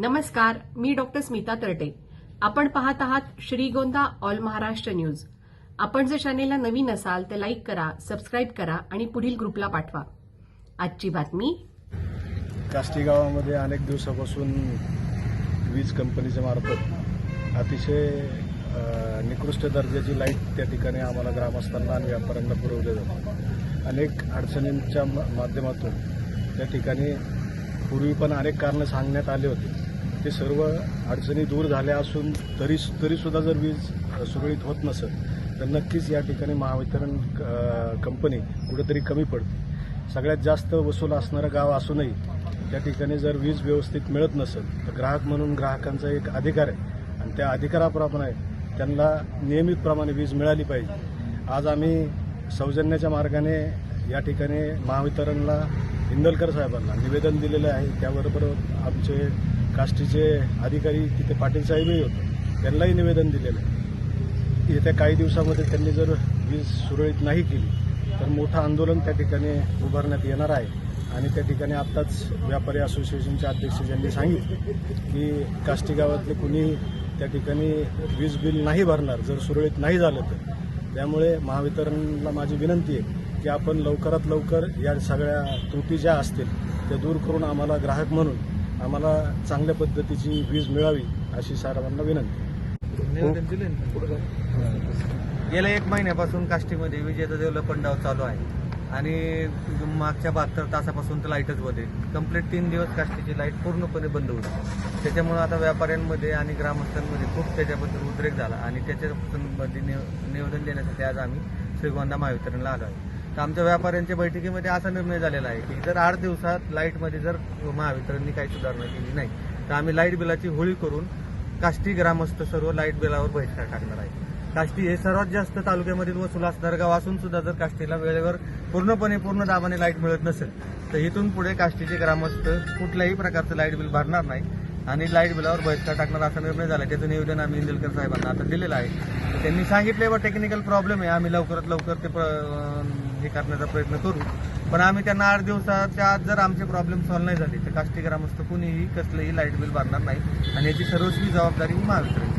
नमस्कार मी डॉक्टर स्मिता तरटे. आपण पाहत आहात श्रीगोंदा ऑल महाराष्ट्र न्यूज. आपण जर चॅनेलला नवीन असाल तर लाईक करा सबस्क्राईब करा आणि पुढील ग्रुपला पाठवा. आजची बातमी? काष्टी गावामध्ये अनेक दिवसापासून वीज कंपनीच्या मार्फत अतिशय निकृष्ट दर्जाची लाइट त्या ठिकाणी आम्हाला ग्रामस्थांना आणि व्यापाऱ्यांना पुरवले जाते. अनेक अडचणींच्या माध्यमातून त्या ठिकाणी पूर्वी पण अनेक कारणं सांगण्यात आले होते. ते सर्व अडचणी दूर झाल्या असून तरी तरीसुद्धा जर वीज सुरळीत होत नसेल तर नक्कीच या ठिकाणी महावितरण कंपनी कुठेतरी कमी पडते. सगळ्यात जास्त वसूल असणारं गाव असूनही त्या ठिकाणी जर वीज व्यवस्थित मिळत नसेल तर ग्राहक म्हणून ग्राहकांचा एक अधिकार आहे. आणि त्या अधिकाराप्रमाणे त्यांना नियमितप्रमाणे वीज मिळाली पाहिजे. आज आम्ही सौजन्याच्या मार्गाने या ठिकाणी महावितरणला इंदलकर साहेबांना निवेदन दिलेलं आहे. त्याबरोबर आमचे काष्टीचे अधिकारी तिथे पाटील साहेबही होते. त्यांनाही निवेदन दिलेलं आहे. येत्या काही दिवसामध्ये त्यांनी जर वीज सुरळीत नाही केली तर मोठं आंदोलन त्या ठिकाणी उभारण्यात येणार आहे. आणि त्या ठिकाणी आत्ताच व्यापारी असोसिएशनचे अध्यक्ष ज्यांनी सांगितले की काष्टी गावातले कुणी त्या ठिकाणी वीज बिल नाही भरणार जर सुरळीत नाही झालं तर. त्यामुळे महावितरणला माझी विनंती आहे की आपण लवकरात लवकर या सगळ्या त्रुटी ज्या असतील त्या दूर करून आम्हाला ग्राहक म्हणून आम्हाला चांगल्या पद्धतीची वीज मिळावी अशी सर्वांना विनंती. गेल्या एक महिन्यापासून काष्टीमध्ये विजेचा देवला पंडाव चालू आहे. आणि मागच्या बहात्तर तासापासून तर लाईटच बंद कंप्लीट तीन दिवस काष्टीची लाइट पूर्णपणे बंद होती. त्याच्यामुळे आता व्यापाऱ्यांमध्ये आणि ग्रामस्थांमध्ये खूप त्याच्याबद्दल उद्रेक झाला. आणि त्याच्यामध्ये निव- निवेदन देण्यासाठी आज आम्ही श्रीगोंदा महावितरणला आलो आहे. तर आमच्या व्यापाऱ्यांच्या बैठकीमध्ये असा निर्णय झालेला आहे की जर आठ दिवसात लाईटमध्ये जर महावितरणनी काही सुधारणा केली नाही तर आम्ही लाइट बिलाची होळी करून काष्टी ग्रामस्थ सर्व लाइट बिलावर बहिष्कार टाकणार आहे. काष्टी हे सर्वात जास्त तालुक्यामधील वसूल असणारं गाव असून सुद्धा जर काष्टीला वेळेवर पूर्णपणे पूर्ण दाबाने लाइट मिळत नसेल तर इथून पुढे काष्टीचे ग्रामस्थ कुठल्याही प्रकारचं लाइट बिल भरणार नाही आणि लाइट बिलावर बहिष्कार टाकणार असा निर्णय झाला त्याचं निवेदन आम्ही इंदलकर साहेबांना आता दिलेलं आहे. तर त्यांनी सांगितले बा टेक्निकल प्रॉब्लेम आहे आम्ही लवकरात लवकर ते हे करण्याचा प्रयत्न करू. पण आम्ही त्यांना आठ दिवसाच्या आत जर आमचे प्रॉब्लेम सॉल्व्ह नाही झाले तर काष्टी ग्रामस्थ कुणीही कसलंही लाइट बिल भरणार नाही. आणि याची सर्वस्वी जबाबदारी ही महावितरणची